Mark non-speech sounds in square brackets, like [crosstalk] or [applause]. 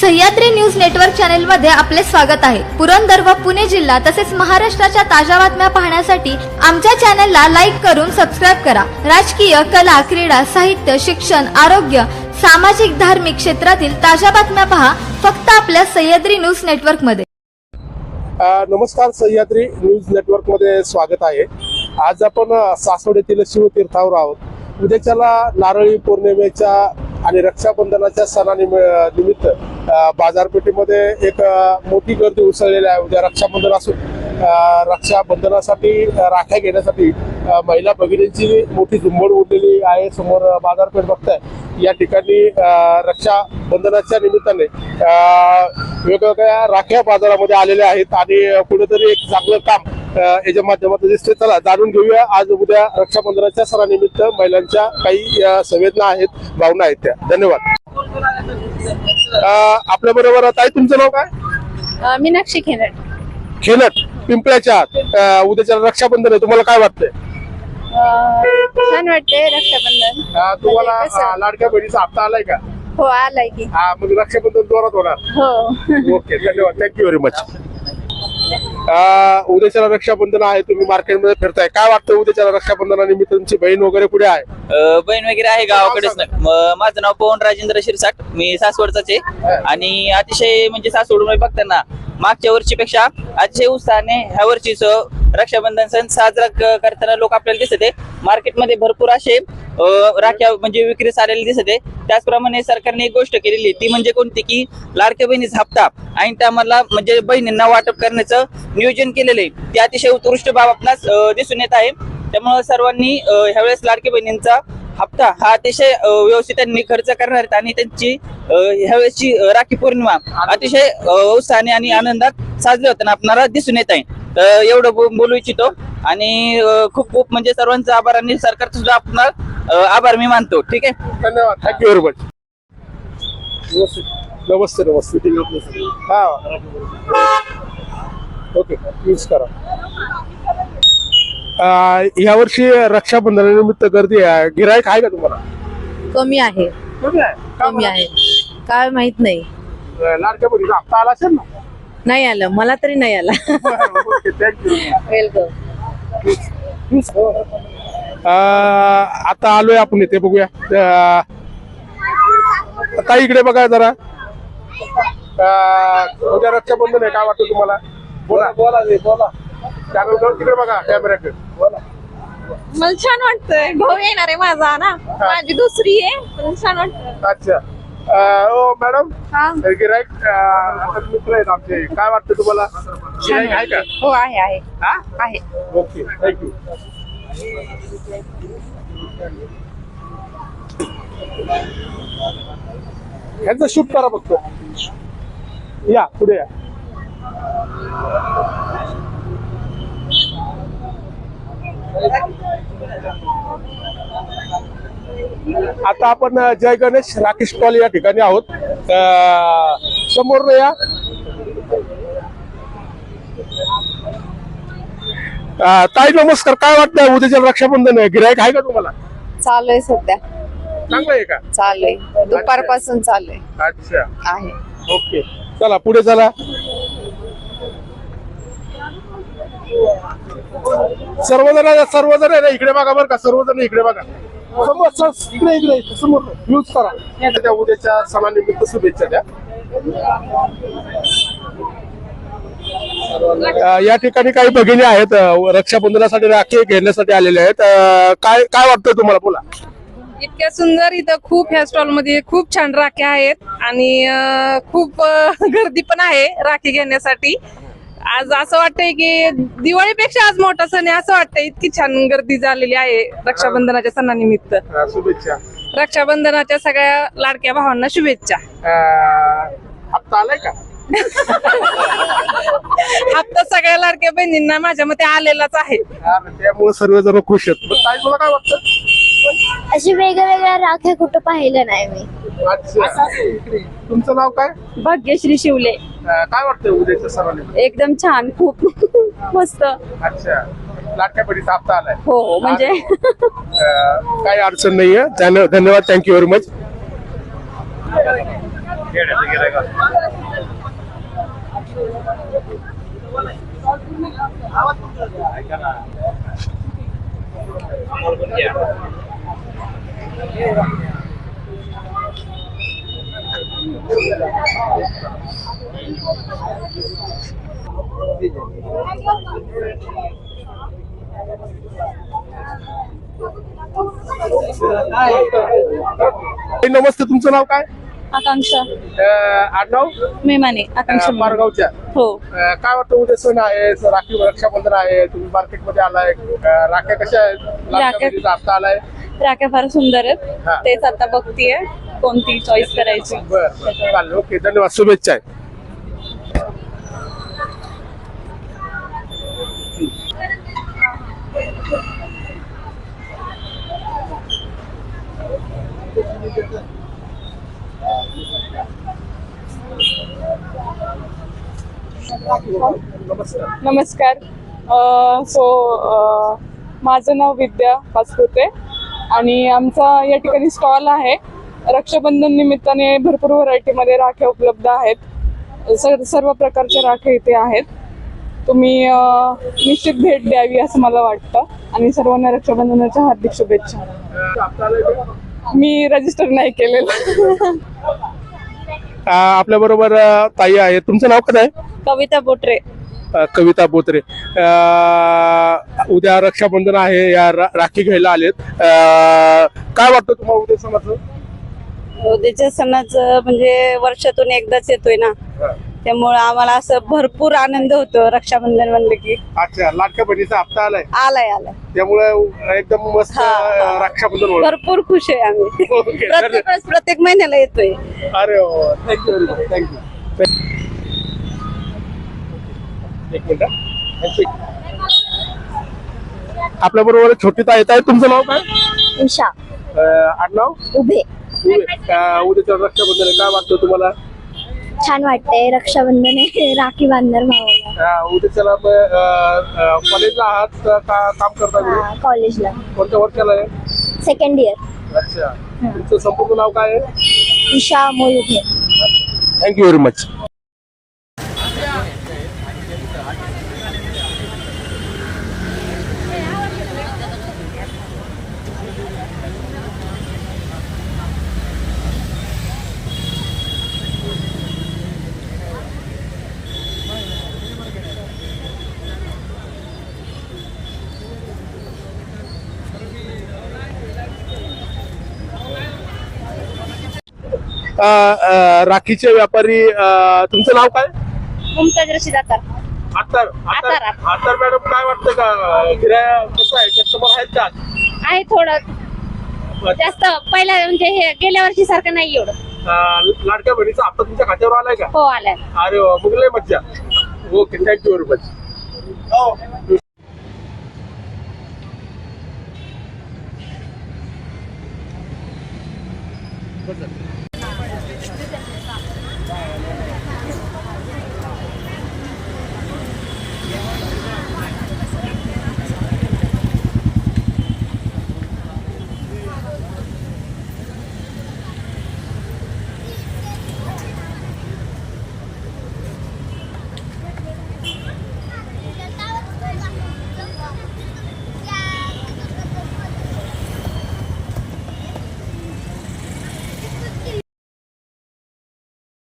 Sahyadri news network चॅनलमध्ये आपले स्वागत आहे. पुरंदर व पुणे जिल्हा तसेच महाराष्ट्राच्या ताज्या बातम्या पाहण्यासाठी आमच्या चॅनलला लाईक करून सबस्क्राईब करा. राजकीय कला क्रीडा साहित्य शिक्षण आरोग्य सामाजिक धार्मिक क्षेत्रातील ताज्या बातम्या पहा फक्त आपल्या सह्याद्री न्यूज नेटवर्कमध्ये नमस्कार सह्याद्री न्यूज नेटवर्कमध्ये स्वागत आहे. आज आपण सासवड येथील शिवतीर्थावर आहोत. उद्याच्याला नारळी पौर्णिमेच्या आणि रक्षाबंधनाच्या सणानिमित्त निमित्त बाजारपेठेमध्ये एक मोठी गर्दी उसळलेली आहे. उद्या रक्षाबंधन असून रक्षाबंधनासाठी राख्या घेण्यासाठी महिला भगिनींची मोठी झुंबड उडलेली आहे समोर बाजारपेठ बघताय. या ठिकाणी रक्षाबंधनाच्या निमित्ताने वेगवेगळ्या राख्या बाजारामध्ये आलेल्या आहेत आणि कुठेतरी एक चांगलं काम याच्या माध्यमातून दिसते चला जाणून घेऊया. आज उद्या रक्षाबंधनाच्या सणानिमित्त महिलांच्या काही संवेदना आहेत भावना आहेत त्या. धन्यवाद. आपल्या बरोबर ताई तुमचं नाव काय? मीनाक्षी खेनट. खेलट पिंपळ्याच्या आत. उद्याच्या रक्षाबंधन आहे तुम्हाला काय वाटतंय? अ, छान वाटते रक्षाबंधन. अ, तुम्हाला कसं? अ, लाडक्या बहिणीचा हप्ता आलाय का? हो आलाय की. हा मग रक्षाबंधन जोरात होणार. हो. ओके धन्यवाद. थँक्यू व्हेरी मच उद्याच्याला रक्षाबंधन आहे तुम्ही मार्केटमध्ये फिरताय. काय वाटतं उद्याच्याला रक्षाबंधनानिमित्त तुमची बहीण वगैरे कुठे आहे? अ, बहीण वगैरे आहे गावाकडेच. ना म- माझं नाव पवन राजेंद्र शिरसाट. मी सासवडचाच आहे. आणि अतिशय म्हणजे सासवड बघताना मागच्या वर्षीपेक्षा अतिशय उत्साहाने ह्या वर्षीच रक्षाबंधन सण साजरा करताना लोक आपल्याला दिसत आहे मार्केटमध्ये भरपूर असे राख्या म्हणजे विक्रीस आलेले दिसत आहे त्याचप्रमाणे सरकारने एक गोष्ट केलेली ती म्हणजे कोणती की लाडक्या बहिणीचा हप्ता. आणि त्यामधला म्हणजे बहिणींना वाटप करण्याचं नियोजन केलेलं आहे. ते अतिशय उत्कृष्ट बाब आपणास दिसून येत आहे. त्यामुळे सर्वांनी ह्यावेळेस लाडक्या बहिणींचा हप्ता हा अतिशय व्यवस्थित त्यांनी खर्च करणार आहेत आणि त्यांची ह्यावेळेसची राखी पौर्णिमा अतिशय उत्साहाने आणि आनंदात साजरी होताना आपणाला दिसून येत आहे. तर एवढं बोलू इच्छितो. आणि खूप खूप म्हणजे सर्वांचा आभार आणि सरकारचा सुद्धा आपला अ, आभार मी मानतो. ठीक आहे? धन्यवाद. थँक्यू व्हेरी मच नमस्ते. नमस्ते हा. ओके यूज करा. यावर्षी रक्षाबंधनानिमित्त गर्दी आहे. गिरायक आहे का तुम्हाला? कमी आहे. कमी आहे? का कमी आहे. काय माहीत नाही. बरं? लाडक्या बहिणीचा हप्ता आला असेल ना? नाही आलं. मला तरी नाही आला. [laughs] वेलकम आता आलोय आपण इथे बघूया. अ, आता इकडे बघा जरा. अ, उद्या रक्षाबंधन आहे काय वाटतं तुम्हाला? बोला बोला. तिकडे बघा कॅमेऱ्याकडे मला छान वाटतंय. भाऊ येणार आहे माझा ना? माझी दुसरी आहे पण छान वाटत अच्छा. अ, ओ मॅडम. हा. गिरायक मित्र आहेत आमचे. काय वाटतं तुम्हाला? गिरायक आहे का? हो आहे आहे. हा? आहे. ओके थँक्यू ह्यांचं शूट करा फक्त. या पुढे या. आता आपण जय गणेश राकेश पॉल या ठिकाणी आहोत. समोर या. ताई नमस्कार. काय वाटतं उद्याच्या रक्षाबंधन आहे. गिरायक आहे का तुम्हाला? चालू आहे सध्या. चांगलं आहे का? चालू आहे. दुपारपासून चालू आहे. अच्छा. आहे. ओके. चला पुढे चला. सर्वजण सर्वजण आहे ना इकडे बघा बरं का सर्वजण इकडे बघा. समोर इकडे इकडे समोर यूज करा. त्या उद्याच्या सणानिमित्त शुभेच्छा द्या. अ, या ठिकाणी काही भगिनी आहेत अ, रक्षाबंधनासाठी राखी घेण्यासाठी आलेले आहेत. अ, काय काय वाटतं तुम्हाला? बोला. इतक्या सुंदर इथं खूप ह्या स्टॉलमध्ये खूप छान राख्या आहेत आणि अं, खूप अं, [laughs] गर्दी पण आहे राखी घेण्यासाठी. आज असं वाटतंय की दिवाळीपेक्षा आज मोठा सण आहे असं वाटतंय. इतकी छान गर्दी झालेली आहे रक्षाबंधनाच्या सणानिमित्त. अ, शुभेच्छा. रक्षाबंधनाच्या सगळ्या लाडक्या भावांना शुभेच्छा. अ, हप्ता आलाय का? हप्ता सगळ्या लाडक्या बहिणींना माझ्या मते आलेलाच आहे. हा, त्यामुळे सर्वजण खुश आहेत. पण ताई तुला काय वाटतं? अशी वेगवेगळ्या राख्या कुठं पाहिलं नाही मी. अच्छा. तुमचं नाव काय? भाग्यश्री शिवले. अं, काय वाटतं उद्याच्या एकदम छान खूप. [laughs] मस्त. अच्छा. लाटक्या पडीचा हप्ता आलाय. हो हो म्हणजे. अं, काही अडचण नाहीये. धन्य- धन्यवाद. थँक्यू व्हेरी मच नमस्ते तुमचं नाव काय? आकांक्षा. आडनाव? मेमाने अं, पारगावच्या हो। अं, काय वाटतं उद्या सण आहे? स- राखी रक्षाबंधन आहे. तुम्ही मार्केटमध्ये आलाय. अं, राख्या कशा आहेत? लाडक्या राख्या- बहिणीचा हप्ता आलाय. राख्या फार सुंदर आहेत. हा. तेच आता बघतीये कोणती चॉईस करायची. बर. बर. चालेल. ओके. धन्यवाद. शुभेच्छा. आहे नमस्कार नमस्कार. सो माझं नाव विद्या पाचपुते आणि आमचा या ठिकाणी स्टॉल आहे. रक्षाबंधन निमित्ताने भरपूर व्हरायटीमध्ये राख्या उपलब्ध आहेत. सर सर्व प्रकारच्या राख्या इथे आहेत. तुम्ही निश्चित भेट द्यावी असं मला वाटतं. आणि सर्वांना रक्षाबंधनाच्या हार्दिक शुभेच्छा. मी रजिस्टर नाही केलेलं. [laughs] आपल्या बरोबर ताई आहे तुमचं नाव काय आहे? कविता बोटरे अ, कविता बोत्रे. उद्या रक्षाबंधन आहे या रा- राखी घ्यायला आलेत. अ, काय वाटतं तुम्हाला उद्या सणाचं? उद्याच्या सणाचं म्हणजे वर्षातून एकदाच येतोय ना. त्यामुळे आम्हाला असं भरपूर आनंद होतो रक्षाबंधन म्हणलं की. अच्छा लाडक्या बहिणीचा हप्ता आलाय. आलाय आलाय. त्यामुळे एकदम मस्त हा, हा. रक्षाबंधन होणार भरपूर खुश आहे आम्ही. [laughs] प्रत्येक वेळेस प्रत्येक महिन्याला येतोय. अरे thank you very much thank you एक मिनिट आपल्या बरोबर छोटी ताई आहे. तुमचं नाव काय? उषा. अ, आडनाव? उभे. उद्या अ, उद्याचं रक्षाबंधन आहे काय वाटतं तुम्हाला? छान वाटतंय रक्षाबंधन आहे [laughs] राखी बांधणार भावाला. अ, उद्याच्याला मग, अ, अ, कॉलेजला आहात का का- काम करता तुम्ही? हा, कॉलेजला कोणत्या वर्षाला आहे? सेकंड इयर अच्छा. तुमचं संपूर्ण नाव काय आहे? ईशा उभे थँक्यू व्हेरी मच राखीचे व्यापारी तुमचं नाव काय? मुमताज रशीद आतार आतार मॅडम काय वाटतं का? किराया कसं आहे? कस्टमर आहेत का? आहे थोडं. जास्त पहिल्या म्हणजे हे गेल्या वर्षी सारखं नाही एवढं. लाडक्या बहिणीचा हप्ता तुमच्या खात्यावर आलाय का? हो आलाय. अरे मग लय मज्जा. ओके थँक्यू व्हेरी मच हो. हो